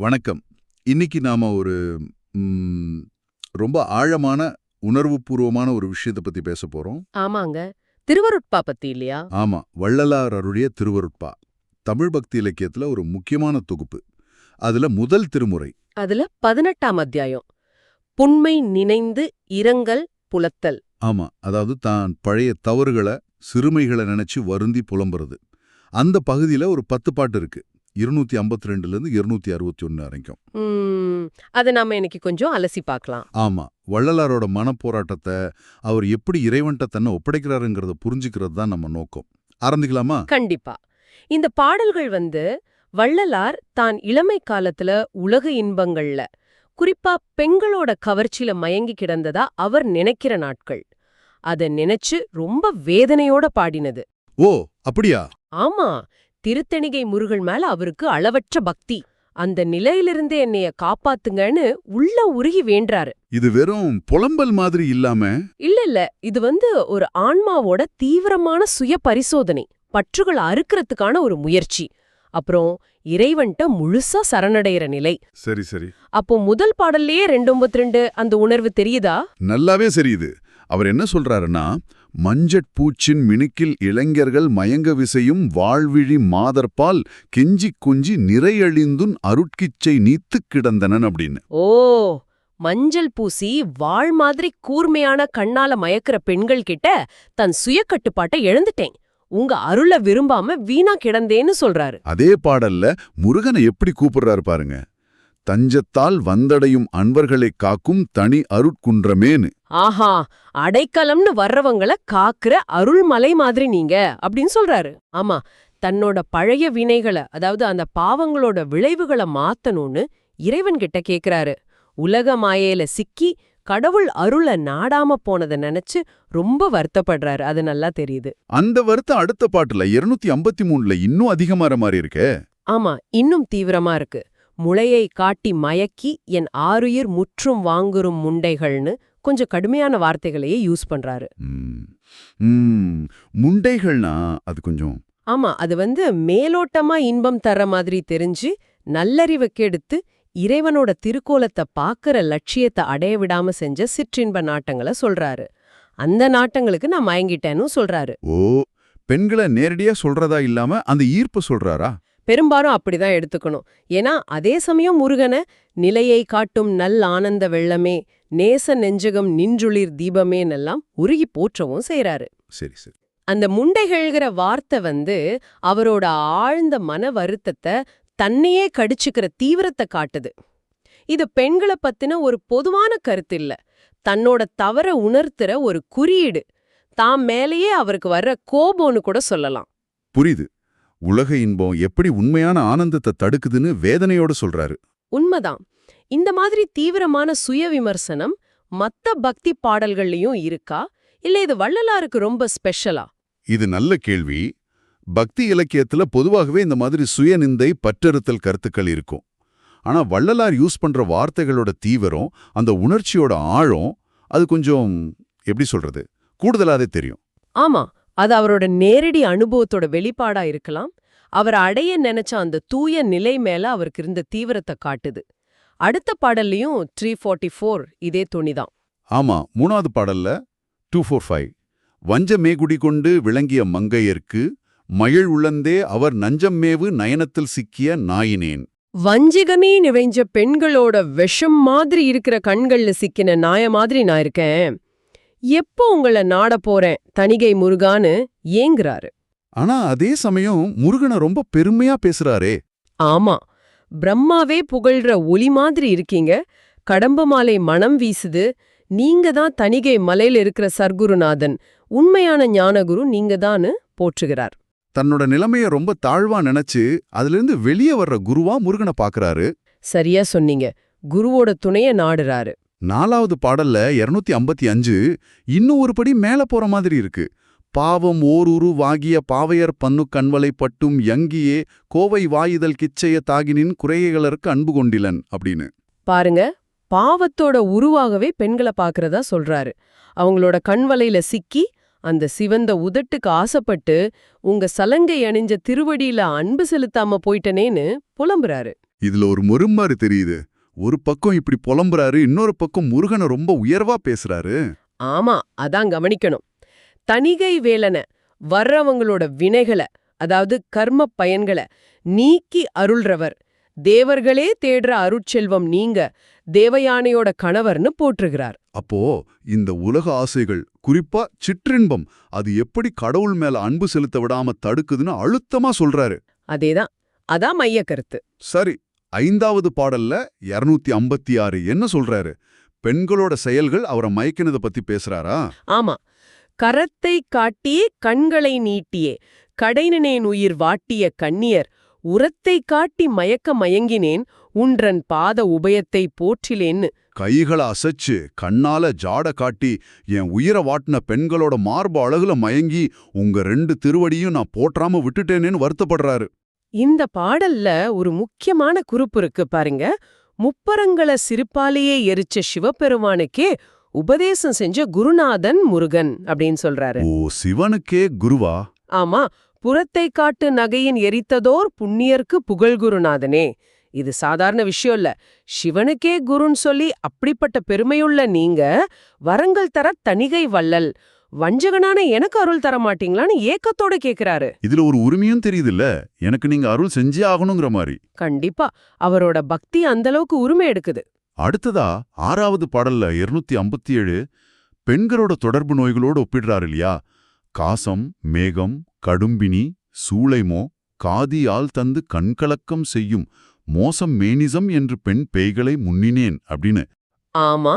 வணக்கம். இன்னைக்கு நாம ஒரு ரொம்ப ஆழமான உணர்வுபூர்வமான ஒரு விஷயத்தை பத்தி பேச போறோம். ஆமாங்க. திருவருட்பா பத்தி இல்லையா? ஆமா. வள்ளலார் அருடைய திருவருட்பா. தமிழ் பக்தி இலக்கியத்துல ஒரு முக்கியமான தொகுப்பு. அதுல முதல் திருமுறை. அதுல பதினெட்டாம் அத்தியாயம். புண்மை நினைந்து இரங்கல் புலத்தல். ஆமா. அதாவது தான் பழைய தவறுகளை சிறுமைகளை நினைச்சு வருந்தி புலம்புறது. அந்த பகுதியில ஒரு பத்து பாட்டு இருக்கு. இருநூத்தி ஐம்பத்தி ரெண்டுல இருந்து இருநூத்தி அறுபத்தி ஒன்னு வரைக்கும். அதை நாம இன்னைக்கு கொஞ்சம் அலசி பார்க்கலாம். ஆமா வள்ளலாரோட மனப்போராட்டத்தை அவர் எப்படி இறைவன்ட்ட தன்னை ஒப்படைக்கிறாருங்கிறத புரிஞ்சுக்கிறது தான் நம்ம நோக்கம். ஆரம்பிக்கலாமா? கண்டிப்பா. இந்த பாடல்கள் வந்து வள்ளலார் தான் இளமை காலத்துல உலக இன்பங்கள்ல குறிப்பா பெண்களோட கவர்ச்சியில மயங்கி கிடந்ததா அவர் நினைக்கிற நாட்கள். அத நினைச்சு ரொம்ப வேதனையோட பாடினது. ஓ அப்படியா? ஆமா திருத்தணிகை முருகன் மேல அவருக்கு அளவற்ற பக்தி. அந்த நிலையிலிருந்து என்னைய காப்பாத்துங்கன்னு உள்ள உருகி வேண்டாரு இது வெறும் புலம்பல் மாதிரி இல்லாம? இல்ல இல்ல. இது வந்து ஒரு ஆன்மாவோட தீவிரமான சுய பரிசோதனை பற்றுகள் அறுக்கறதுக்கான ஒரு முயற்சி. அப்புறம் இறைவன்ட்ட முழுசா சரணடைகிற நிலை. சரி சரி. அப்போ முதல் பாடல்லயே ரெண்டு அந்த உணர்வு தெரியுதா? நல்லாவே சரியுது அவர் என்ன சொல்றாருன்னா மஞ்சட் பூச்சின் மினுக்கில் இளைஞர்கள் மயங்க விசையும் வாழ்விழி மாதர்பால் கெஞ்சிக் கொஞ்சி நிறையழிந்துன் அருட்கிச்சை நீத்துக் கிடந்தனன் அப்படின்னு. ஓ மஞ்சள் பூசி வாழ் மாதிரி கூர்மையான கண்ணால மயக்கிற பெண்கள் கிட்ட தன் சுய கட்டுப்பாட்டை இழந்துட்டேன் உங்க அருள விரும்பாம வீணா கிடந்தேன்னு சொல்றாரு. அதே பாடல்ல முருகனை எப்படி கூப்பிடுறாரு பாருங்க. தஞ்சத்தால் வந்தடையும் அன்பர்களைக் காக்கும் தனி அருட்குன்றமேனு. ஆஹா அடைக்கலம்னு வர்றவங்கள காக்குற அருள்மலை மாதிரி நீங்க அப்படின்னு சொல்றாரு. ஆமா தன்னோட பழைய வினைகளை அதாவது அந்த பாவங்களோட விளைவுகளை மாத்தணும்னு இறைவன் கிட்ட கேக்குறாரு. உலக மாயையில சிக்கி கடவுள் அருள நாடாம போனதை நினைச்சு ரொம்ப வருத்தப்படுறாரு. அது நல்லா தெரியுது. அந்த வருத்தம் அடுத்த பாட்டுல இருநூத்தி ஐம்பத்தி மூணுல இன்னும் அதிகமாற மாதிரி இருக்கே. ஆமா இன்னும் தீவிரமா இருக்கு. முளையை காட்டி மயக்கி என் ஆருயிர் முற்றும் வாங்குறும் முண்டைகள்னு கொஞ்சம் கடுமையான வார்த்தைகளையே யூஸ் பண்றாரு. முண்டைகள்னா அது கொஞ்சம். ஆமா அது வந்து மேலோட்டமா இன்பம் தர மாதிரி தெரிஞ்சு நல்லறிவை கெடுத்து இறைவனோட திருக்கோலத்தை பாக்குற லட்சியத்தை அடைய விடாம செஞ்ச சிற்றின்ப நாட்டங்களை சொல்றாரு. அந்த நாட்டங்களுக்கு நான் மயங்கிட்டேன்னு சொல்றாரு. ஓ பெண்களை நேரடியா சொல்றதா இல்லாம அந்த ஈர்ப்பு சொல்றாரா? பெரும்பாலும் அப்படிதான் எடுத்துக்கணும். ஏன்னா அதே சமயம் முருகனை நிலையை காட்டும் நல் ஆனந்த வெள்ளமே நேச நெஞ்சகம் நின்றுளிர் தீபமேன்னெல்லாம் உருகி போற்றவும் செய்றாரு. சரி சரி. அந்த முண்டைகள்கிற வார்த்தை வந்து அவரோட ஆழ்ந்த மன வருத்தத்தை தன்னையே கடிச்சுக்கிற தீவிரத்தை காட்டுது. இது பெண்களை பத்தின ஒரு பொதுவான கருத்து இல்ல. தன்னோட தவற உணர்த்துற ஒரு குறியீடு. தாம் மேலேயே அவருக்கு வர்ற கோபம்னு கூட சொல்லலாம். புரியுது. உலக இன்பம் எப்படி உண்மையான ஆனந்தத்தை தடுக்குதுன்னு வேதனையோட சொல்றாரு. உண்மைதான். இந்த மாதிரி தீவிரமான சுய விமர்சனம் மத்த பக்தி பாடல்கள்லயும் இருக்கா? இல்ல இது வள்ளலாருக்கு ரொம்ப ஸ்பெஷலா? இது நல்ல கேள்வி. பக்தி இலக்கியத்துல பொதுவாகவே இந்த மாதிரி சுயநிந்தை பற்றறுத்தல் கருத்துக்கள் இருக்கும். ஆனா வள்ளலார் யூஸ் பண்ற வார்த்தைகளோட தீவிரம் அந்த உணர்ச்சியோட ஆழம் அது கொஞ்சம் எப்படி சொல்றது? கூடுதலாவே தெரியும். ஆமா. அது அவரோட நேரடி அனுபவத்தோட வெளிப்பாடா இருக்கலாம். அவர் அடைய நினைச்ச அந்த தூய நிலை மேல அவருக்கு இருந்த தீவிரத்தை காட்டுது. அடுத்த பாடல்லையும் த்ரீ ஃபார்ட்டி ஃபோர் இதே துணிதான் ஆமா மூணாவது பாடல்ல டூ ஃபோர் ஃபைவ் வஞ்சமே குடிகொண்டு விளங்கிய மங்கையர்க்கு மயள் உளந்தே அவர் நஞ்சம்மேவு நயனத்தில் சிக்கிய நாயினேன். வஞ்சிகமே நிறைஞ்ச பெண்களோட விஷம் மாதிரி இருக்கிற கண்கள்ல சிக்கின நாய மாதிரி நான் இருக்கேன். எப்போ உங்கள நாட போறேன் தணிகை முருகான்னு ஏங்குறாரு. ஆனா அதே சமயம் முருகனை ரொம்ப பெருமையா பேசுறாரே. ஆமா. பிரம்மாவே புகழ்ற ஒலி மாதிரி இருக்கீங்க. கடம்ப மாலை மனம் வீசுது. நீங்க தான் தணிகை மலையில இருக்கிற சர்க்குருநாதன். உண்மையான ஞானகுரு நீங்க தான்னு போற்றுகிறார். தன்னோட நிலைமைய ரொம்ப தாழ்வா நினைச்சு அதிலிருந்து வெளியே வர்ற குருவா முருகனை பாக்குறாரு. சரியா சொன்னீங்க. குருவோட துணைய நாடுறாரு. நாலாவது பாடல்ல 255 ஐம்பத்தி அஞ்சு இன்னும் ஒரு படி மேல போற மாதிரி இருக்கு. பாவம் ஓருரு வாகிய பாவையர் பன்னு கண்வலை பட்டும் யங்கியே கோவை வாயுதல் கிச்சைய தாகினின் குறைகளருக்கு அன்பு கொண்டிலன் அப்படின்னு. பாருங்க பாவத்தோட உருவாகவே பெண்களை பாக்குறதா சொல்றாரு. அவங்களோட கண்வலையில சிக்கி அந்த சிவந்த உதட்டுக்கு ஆசைப்பட்டு உங்க சலங்கை அணிஞ்ச திருவடியில அன்பு செலுத்தாம போயிட்டனேன்னு புலம்புறாரு. இதுல ஒரு முரும்மாறு தெரியுது. ஒரு பக்கம் இப்படி புலம்புறாரு இன்னொரு பக்கம் முருகனை ரொம்ப உயர்வா பேசுறாரு. ஆமா அதான் கவனிக்கணும். தணிகை வேலன வர்றவங்களோட வினைகள அதாவது கர்ம பயன்கள நீக்கி அருள்றவர். தேவர்களே தேடுற அருட்செல்வம் நீங்க தேவயானையோட கணவர்னு போற்றுகிறார். அப்போ இந்த உலக ஆசைகள் குறிப்பா சிற்றின்பம் அது எப்படி கடவுள் மேல அன்பு செலுத்த விடாம தடுக்குதுன்னு அழுத்தமா சொல்றாரு. அதேதான் அதான் மைய கருத்து சரி ஐந்தாவது பாடல்ல 256 ஐம்பத்தி ஆறு என்ன சொல்றாரு? பெண்களோட செயல்கள் அவரை மயக்கினத பத்தி பேசுறாரா? ஆமா. கரத்தை காட்டியே கண்களை நீட்டியே கடைனனேன் உயிர் வாட்டிய கண்ணியர் உரத்தை காட்டி மயக்க மயங்கினேன் உன்றன் பாத உபயத்தை போற்றிலேன்னு. கைகளை அசைச்சு கண்ணால ஜாட காட்டி என் உயிரை வாட்டின பெண்களோட மார்பு அழகுல மயங்கி உங்க ரெண்டு திருவடியும் நான் போற்றாம விட்டுட்டேனேன்னு வருத்தப்படுறாரு. இந்த பாடல்ல ஒரு முக்கியமான குறிப்பு இருக்கு பாருங்க. முப்பரங்கள சிரிப்பாலேயே எரிச்ச சிவபெருமானுக்கே உபதேசம் செஞ்ச குருநாதன் முருகன் அப்படின்னு சொல்றாரு. ஓ சிவனுக்கே குருவா? ஆமா புறத்தை காட்டு நகையின் எரித்ததோர் புண்ணியர்க்கு புகழ் குருநாதனே. இது சாதாரண விஷயம் இல்ல. சிவனுக்கே குருன்னு சொல்லி அப்படிப்பட்ட பெருமையுள்ள நீங்க வரங்கள் தர தணிகை வள்ளல். வஞ்சகனான எனக்கு அருள் தர மாட்டீங்களான்னு ஏக்கத்தோட கேக்குறாரு. இதுல ஒரு உரிமையும் தெரியுதுல்ல? எனக்கு நீங்க அருள் செஞ்சே ஆகணுங்கிற மாதிரி. கண்டிப்பா. அவரோட பக்தி அந்த அளவுக்கு உரிமை எடுக்குது. அடுத்ததா ஆறாவது பாடல்ல 257 ஐம்பத்தி ஏழு பெண்களோட தொடர்பு நோய்களோட ஒப்பிடுறாரு இல்லையா? காசம் மேகம் கடும்பினி சூளைமோ காதியால் தந்து கண்கலக்கம் செய்யும் மோசம் மேனிசம் என்று பெண் பேய்களை முன்னினேன் அப்படின்னு. ஆமா.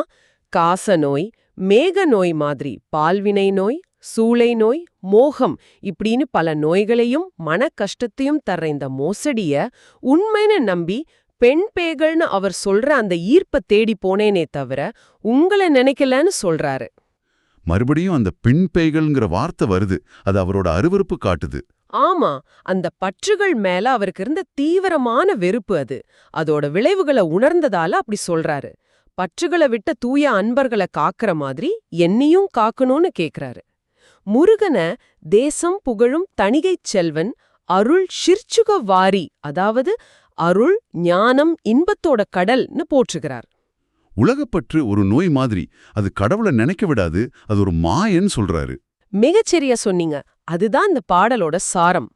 காச நோய் மேக நோய் மாதிரி பால்வினை நோய் சூளை நோய் மோகம் இப்படின்னு பல நோய்களையும் மன கஷ்டத்தையும் தர்ற இந்த மோசடிய உண்மைன்னு நம்பி பெண் பேகள்னு அவர் சொல்ற அந்த ஈர்ப்ப தேடி போனேனே தவிர உங்களை நினைக்கலன்னு சொல்றாரு. மறுபடியும் அந்த பெண் பேய்கள்ங்கிற வார்த்தை வருது. அது அவரோட அருவருப்பு காட்டுது. ஆமா அந்த பற்றுகள் மேல அவருக்கு இருந்த தீவிரமான வெறுப்பு அது. அதோட விளைவுகளை உணர்ந்ததால அப்படி சொல்றாரு. பற்றுகளை விட்ட தூய அன்பர்களை காக்கிற மாதிரி என்னையும் காக்கணும்னு கேக்குறாரு. முருகனை தேசம் புகழும் தணிகைச் செல்வன் அருள் ஷிர்ச்சுக வாரி அதாவது அருள் ஞானம் இன்பத்தோட கடல்னு போற்றுகிறார். உலகப்பற்று ஒரு நோய் மாதிரி அது கடவுளை நினைக்க விடாது அது ஒரு மாயன்னு சொல்றாரு. மிகச்சரியா சொன்னீங்க. அதுதான் இந்த பாடலோட சாரம்.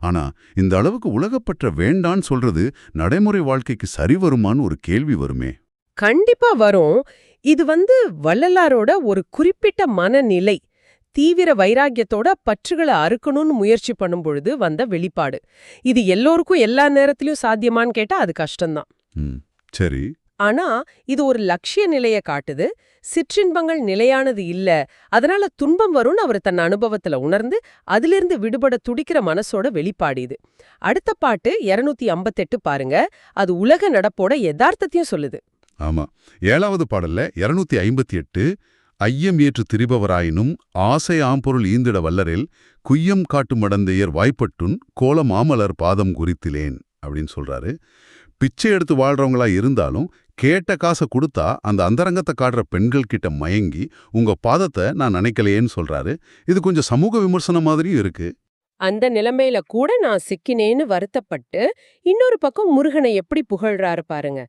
ஆனா இந்த அளவுக்கு உலகப்பற்ற வேண்டான்னு சொல்றது நடைமுறை வாழ்க்கைக்கு சரி வருமான்னு ஒரு கேள்வி வருமே. கண்டிப்பா வரும். இது வந்து வள்ளலாரோட ஒரு குறிப்பிட்ட மனநிலை தீவிர வைராக்கியத்தோட பற்றுகளை அறுக்கணும்னு முயற்சி பண்ணும் பொழுது வந்த வெளிப்பாடு. இது எல்லோருக்கும் எல்லா நேரத்திலயும் சாத்தியமான்னு கேட்டா அது கஷ்டம்தான். சரி. ஆனா இது ஒரு லட்சிய நிலைய காட்டுது. சிற்றின்பங்கள் நிலையானது இல்ல. அதனால துன்பம் வரும்னு அவர் தன் அனுபவத்துல உணர்ந்து அதிலிருந்து விடுபட துடிக்கிற மனசோட வெளிப்பாடு இது. அடுத்த பாட்டு 258 ஐம்பத்தெட்டு பாருங்க. அது உலக நடப்போட யதார்த்தத்தையும் சொல்லுது. ஆமா. ஏழாவது பாடல்ல 258 ஐம்பத்தி எட்டு ஐயம் ஏற்று திரிபவராயினும் ஆசை ஆம்பொருள் ஈந்திட வல்லரில் குய்யம் காட்டு மடந்தையர் வாய்ப்பட்டுன் கோல மாமலர் பாதம் குறித்திலேன் அப்படின்னு சொல்றாரு. பிச்சை எடுத்து வாழ்றவங்களா இருந்தாலும் கேட்ட காசை கொடுத்தா அந்த அந்தரங்கத்தை காட்டுற பெண்கள் கிட்ட மயங்கி உங்க பாதத்தை நான் நினைக்கலையேன்னு சொல்றாரு. இது கொஞ்சம் சமூக விமர்சனம் மாதிரியும் இருக்கு. அந்த நிலைமையில கூட நான் சிக்கினேன்னு வருத்தப்பட்டு இன்னொரு பக்கம் முருகனை எப்படி புகழ்றாரு பாருங்க.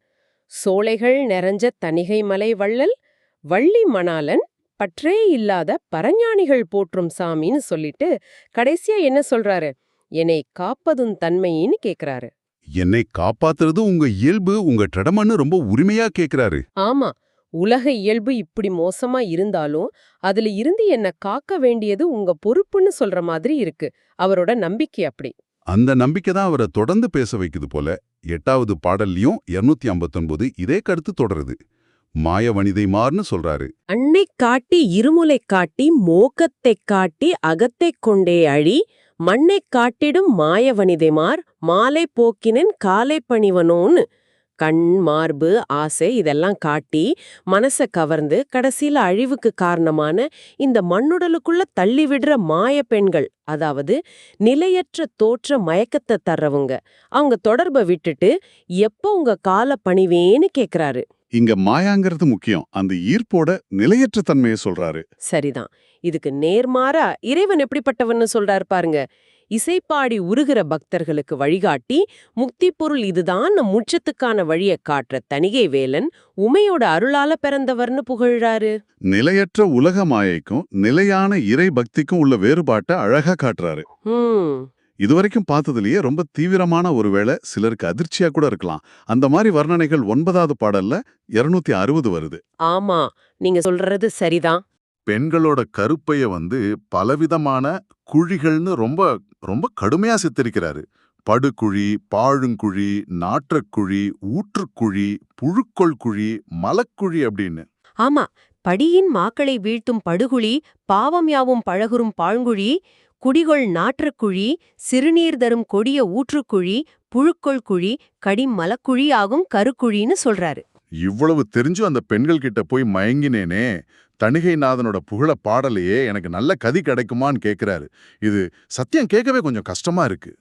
சோலைகள் நிறைஞ்ச தணிகை மலை வள்ளல் வள்ளி மணாலன் பற்றே இல்லாத பரஞானிகள் போற்றும் சாமின்னு சொல்லிட்டு கடைசியா என்ன சொல்றாரு? என்னை காப்பதும் தன்மையின்னு கேக்குறாரு. என்னை காப்பாத்துறது உங்க இயல்பு உங்க டடமன்னு ரொம்ப உரிமையா கேக்குறாரு. ஆமா உலக இயல்பு இப்படி மோசமா இருந்தாலும் அதுல இருந்து என்ன காக்க வேண்டியது உங்க பொறுப்புன்னு சொல்ற மாதிரி இருக்கு. அவரோட நம்பிக்கை அப்படி. அந்த நம்பிக்கை தான் அவரை தொடர்ந்து பேச வைக்குது போல எட்டாவது பாடல்லையும் 259 இதே கருத்து தொடருது. மாய வனிதை மார்னு சொல்றாரு. அன்னை காட்டி இருமுலை காட்டி மோக்கத்தை காட்டி அகத்தைக் கொண்டே அழி மண்ணைக் காட்டிடும் மாய வனிதைமார் மாலை போக்கினன் காலை பணிவனோன்னு கண் மார்பு ஆசை இதெல்லாம் காட்டி மனச கவர்ந்து கடைசியில அழிவுக்கு காரணமான இந்த மண்ணுடலுக்குள்ள தள்ளி விடுற மாய பெண்கள் அதாவது நிலையற்ற தோற்ற மயக்கத்தை தர்றவங்க அவங்க தொடர்பை விட்டுட்டு எப்போ உங்க கால பணிவேன்னு கேக்குறாரு. இங்க மாயாங்கிறது முக்கியம். அந்த ஈர்ப்போட நிலையற்ற தன்மையை சொல்றாரு. சரிதான். இதுக்கு நேர்மாறா இறைவன் எப்படிப்பட்டவன்னு சொல்றாரு பாருங்க. இசைப்பாடி உருகிற பக்தர்களுக்கு வழிகாட்டி முக்தி பொருள் இதுதான் நம் முற்றத்துக்கான வழியை காட்டுற தணிகை வேலன் உமையோட அருளால பிறந்தவர்னு புகழ்றாரு. நிலையற்ற உலக மாயைக்கும் நிலையான இறை பக்திக்கும் உள்ள வேறுபாட்டை அழகா காட்டுறாரு. இதுவரைக்கும் பார்த்ததுலயே ரொம்ப தீவிரமான ஒருவேளை சிலருக்கு அதிர்ச்சியா கூட இருக்கலாம். அந்த மாதிரி வர்ணனைகள் ஒன்பதாவது பாடல்ல 260 அறுபது வருது. ஆமா நீங்க சொல்றது சரிதான். பெண்களோட கருப்பைய வந்து பலவிதமான குழிகள்னு ரொம்ப ரொம்ப கடுமையா சித்தரிக்கிறாரு. படுகுழி பாழுங்குழி நாற்றக்குழி ஊற்றுக்குழி புழுக்கொள் குழி மலக்குழி அப்படின்னு. ஆமா படியின் மாக்களை வீழ்த்தும் படுகுழி பாவம் யாவும் பழகுறும் பாழ்குழி குடிகொள் நாற்றக்குழி சிறுநீர் தரும் கொடிய ஊற்றுக்குழி புழுக்கொள் குழி கடி மலக்குழி ஆகும் கருக்குழின்னு சொல்றாரு. இவ்வளவு தெரிஞ்சும் அந்த பெண்கள் கிட்ட போய் மயங்கினேனே. தணிகைநாதனோட புகழ பாடலையே எனக்கு நல்ல கதி கிடைக்குமான்னு கேக்குறாரு. இது சத்தியம் கேட்கவே கொஞ்சம் கஷ்டமா இருக்கு.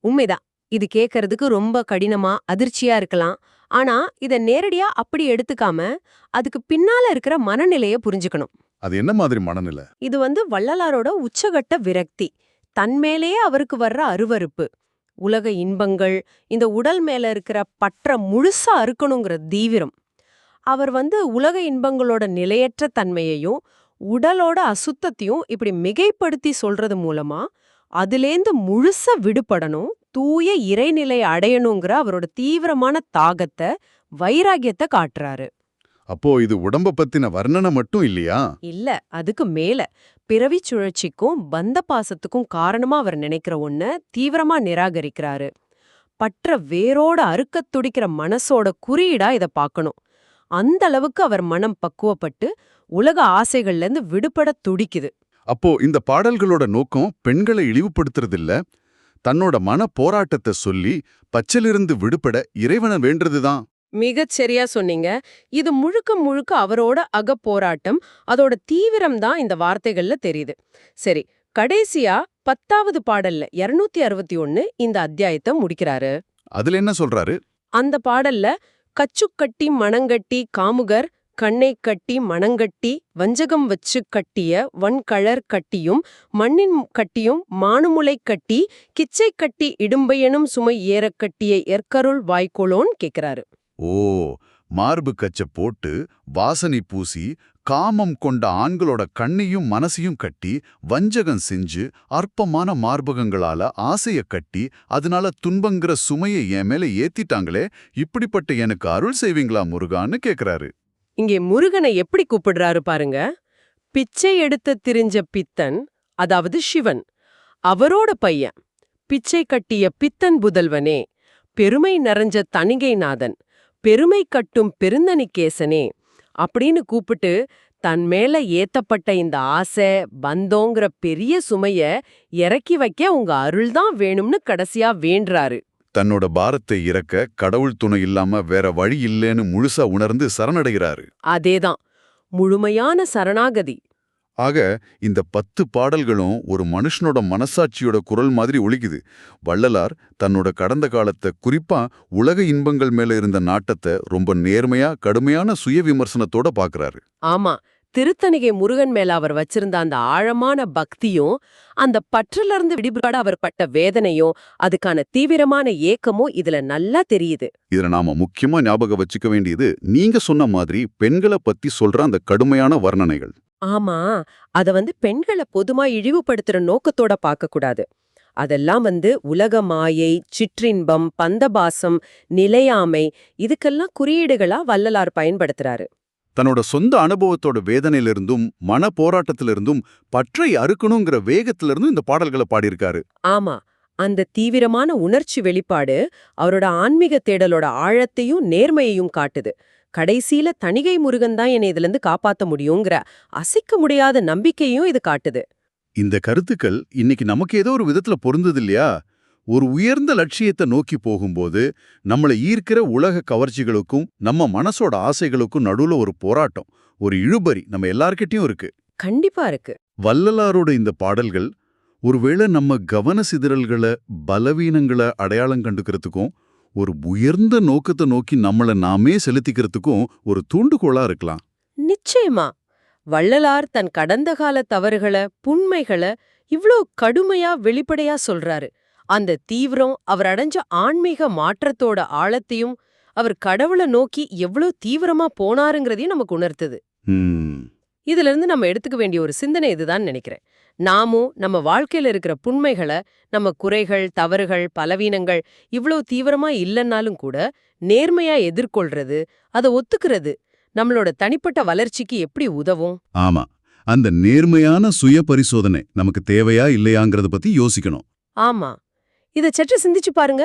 உண்மைதான். இது கேட்கறதுக்கு ரொம்ப கடினமா அதிர்ச்சியா இருக்கலாம். ஆனா இத நேரடியா அப்படி எடுத்துக்காம அதுக்கு பின்னால இருக்கிற மனநிலைய புரிஞ்சுக்கணும். அது என்ன மாதிரி மனநிலை? இது வந்து வள்ளலாரோட உச்சகட்ட விரக்தி. தன்மேலேயே அவருக்கு வர்ற அருவருப்பு. உலக இன்பங்கள் இந்த உடல் மேல இருக்கிற பற்ற முழுசா அறுக்கணுங்கிற தீவிரம். அவர் வந்து உலக இன்பங்களோட நிலையற்ற தன்மையையும் உடலோட அசுத்தத்தையும் இப்படி மிகைப்படுத்தி சொல்றது மூலமா அதுலேந்து முழுசா விடுபடணும் தூய இறைநிலை அடையணுங்கிற அவரோட தீவிரமான தாகத்தை வைராகியத்தை காட்டுறாரு. அப்போ இது உடம்ப பத்தின வர்ணனை மட்டும் இல்லையா? இல்ல அதுக்கு மேல பிறவி சுழற்சிக்கும் பந்த பாசத்துக்கும் காரணமா அவர் நினைக்கிற ஒண்ண தீவிரமா நிராகரிக்கிறாரு. பற்ற வேரோட அறுக்கத் துடிக்கிற மனசோட குறியீடா இத பார்க்கணும். அந்த அளவுக்கு அவர் மனம் பக்குவப்பட்டு உலக ஆசைகள்ல இருந்து விடுபட துடிக்குது. அப்போ இந்த பாடல்களோட நோக்கம் பெண்களை இழிவுபடுத்துறதில்ல தன்னோட மன போராட்டத்தை சொல்லி பச்சிலிருந்து விடுபட இறைவனை வேண்டதுதான் மிகச் சரியா சொன்னீங்க. இது முழுக்க முழுக்க அவரோட அகப்போராட்டம் அதோட தீவிரம் தான் இந்த வார்த்தைகள்ல தெரியுது. சரி கடைசியா பத்தாவது பாடல்ல 261 அறுபத்தி ஒன்னு இந்த அத்தியாயத்தை முடிக்கிறாரு. அதுல என்ன சொல்றாரு? அந்த பாடல்ல கச்சுக்கட்டி மணங்கட்டி காமுகர் கண்ணை கட்டி மணங்கட்டி வஞ்சகம் வச்சு கட்டிய வன்கழற் கட்டியும் மண்ணின் கட்டியும் மானுமுலை கட்டி கிச்சை கட்டி இடும்பையனும் சுமை ஏறக் கட்டிய எற்கருள் வாய்க்கோளோன் கேக்குறாரு ஓ மார்பு கச்ச போட்டு வாசனை பூசி காமம் கொண்ட ஆண்களோட கண்ணையும் மனசையும் கட்டி வஞ்சகம் செஞ்சு அற்பமான மார்பகங்களால ஆசைய கட்டி அதனால துன்பங்கிற சுமையை என் மேல ஏத்திட்டாங்களே இப்படிப்பட்ட எனக்கு அருள் செய்வீங்களா முருகான்னு கேக்குறாரு. இங்கே முருகனை எப்படி கூப்பிடுறாரு பாருங்க. பிச்சை எடுத்த திரிஞ்ச பித்தன் அதாவது சிவன் அவரோட பையன் பிச்சை கட்டிய பித்தன் புதல்வனே பெருமை நிறைஞ்ச தணிகைநாதன் பெருமை கட்டும் பெருந்தனிக்கேசனே அப்படின்னு கூப்பிட்டு தன் மேல ஏத்தப்பட்ட இந்த ஆசை பந்தோங்கிற பெரிய சுமைய இறக்கி வைக்க உங்க அருள்தான் வேணும்னு கடைசியா வேண்டுறாரு. தன்னோட பாரத்தை இறக்க கடவுள் துணை இல்லாம வேற வழி இல்லேன்னு முழுசா உணர்ந்து சரணடைகிறாரு. அதேதான். முழுமையான சரணாகதி. ஆக இந்த பத்து பாடல்களும் ஒரு மனுஷனோட மனசாட்சியோட குரல் மாதிரி ஒலிக்குது. வள்ளலார் தன்னோட கடந்த காலத்தை குறிப்பா உலக இன்பங்கள் மேல இருந்த நாட்டத்தை ரொம்ப நேர்மையா கடுமையான சுய விமர்சனத்தோட பாக்குறாரு. ஆமா திருத்தணிகை முருகன் மேல அவர் வச்சிருந்த அந்த ஆழமான பக்தியும் அந்த பற்றுல இருந்து விடுபட அவர் பட்ட வேதனையும் அதுக்கான தீவிரமான ஏக்கமும் இதுல நல்லா தெரியுது. இதுல நாம முக்கியமா ஞாபகம் வச்சுக்க வேண்டியது நீங்க சொன்ன மாதிரி பெண்களை பத்தி சொல்ற அந்த கடுமையான வர்ணனைகள். ஆமா அத வந்து பெண்களை பொதுமா இழிவுபடுத்துற நோக்கத்தோட பார்க்க கூடாது. அதெல்லாம் வந்து உலக மாயை சிற்றின்பம் பந்தபாசம் நிலையாமை இதுக்கெல்லாம் குறியீடுகளா வள்ளலார் பயன்படுத்துறாரு. தன்னோட சொந்த அனுபவத்தோட வேதனையிலிருந்தும் மன போராட்டத்திலிருந்தும் பற்றை அறுக்கணுங்கிற வேகத்திலிருந்தும் இந்த பாடல்களை பாடியிருக்காரு. ஆமா அந்த தீவிரமான உணர்ச்சி வெளிப்பாடு அவரோட ஆன்மீக தேடலோட ஆழத்தையும் நேர்மையையும் காட்டுது. கடைசியில தணிகை முருகன் தான் என்னை இதுல இருந்து காப்பாத்த முடியுங்கிற அசைக்க முடியாத நம்பிக்கையும் இது காட்டுது. இந்த கருத்துக்கள் இன்னைக்கு நமக்கு ஏதோ ஒரு விதத்துல பொருந்தது இல்லையா? ஒரு உயர்ந்த லட்சியத்தை நோக்கி போகும்போது நம்மளை ஈர்க்கிற உலக கவர்ச்சிகளுக்கும் நம்ம மனசோட ஆசைகளுக்கும் நடுவுல ஒரு போராட்டம் ஒரு இழுபறி நம்ம எல்லார்கிட்டயும் இருக்கு. கண்டிப்பா இருக்கு. வள்ளலாரோட இந்த பாடல்கள் ஒருவேளை நம்ம கவன சிதறல்களை பலவீனங்களை அடையாளம் கண்டுக்கிறதுக்கும் ஒரு உயர்ந்த நோக்கத்தை நோக்கி நம்மள நாமே செலுத்திக்கிறதுக்கும் ஒரு தூண்டுகோலா இருக்கலாம். நிச்சயமா. வள்ளலார் தன் கடந்த கால தவறுகளை புண்மைகளை இவ்ளோ கடுமையா வெளிப்படையா சொல்றாரு. அந்த தீவிரம் அவர் அடைஞ்ச ஆன்மீக மாற்றத்தோட ஆழத்தையும் அவர் கடவுளை நோக்கி எவ்ளோ தீவிரமா போனாருங்கிறதையும் நமக்கு உணர்த்துது. ம் இதுல இருந்து நம்ம எடுத்துக்க வேண்டிய ஒரு சிந்தனை இதுதான் நினைக்கிறேன். நாமும் நம்ம வாழ்க்கையில இருக்கிற புண்மைகளை நம்ம குறைகள் தவறுகள் பலவீனங்கள் இவ்ளோ தீவிரமா இல்லைன்னாலும் கூட நேர்மையா எதிர்கொள்றது அதை ஒத்துக்கிறது நம்மளோட தனிப்பட்ட வளர்ச்சிக்கு எப்படி உதவும்? ஆமா. அந்த நேர்மையான சுய பரிசோதனை நமக்கு தேவையா இல்லையாங்கிறத பத்தி யோசிக்கணும். ஆமா. இத சற்று சிந்திச்சு பாருங்க.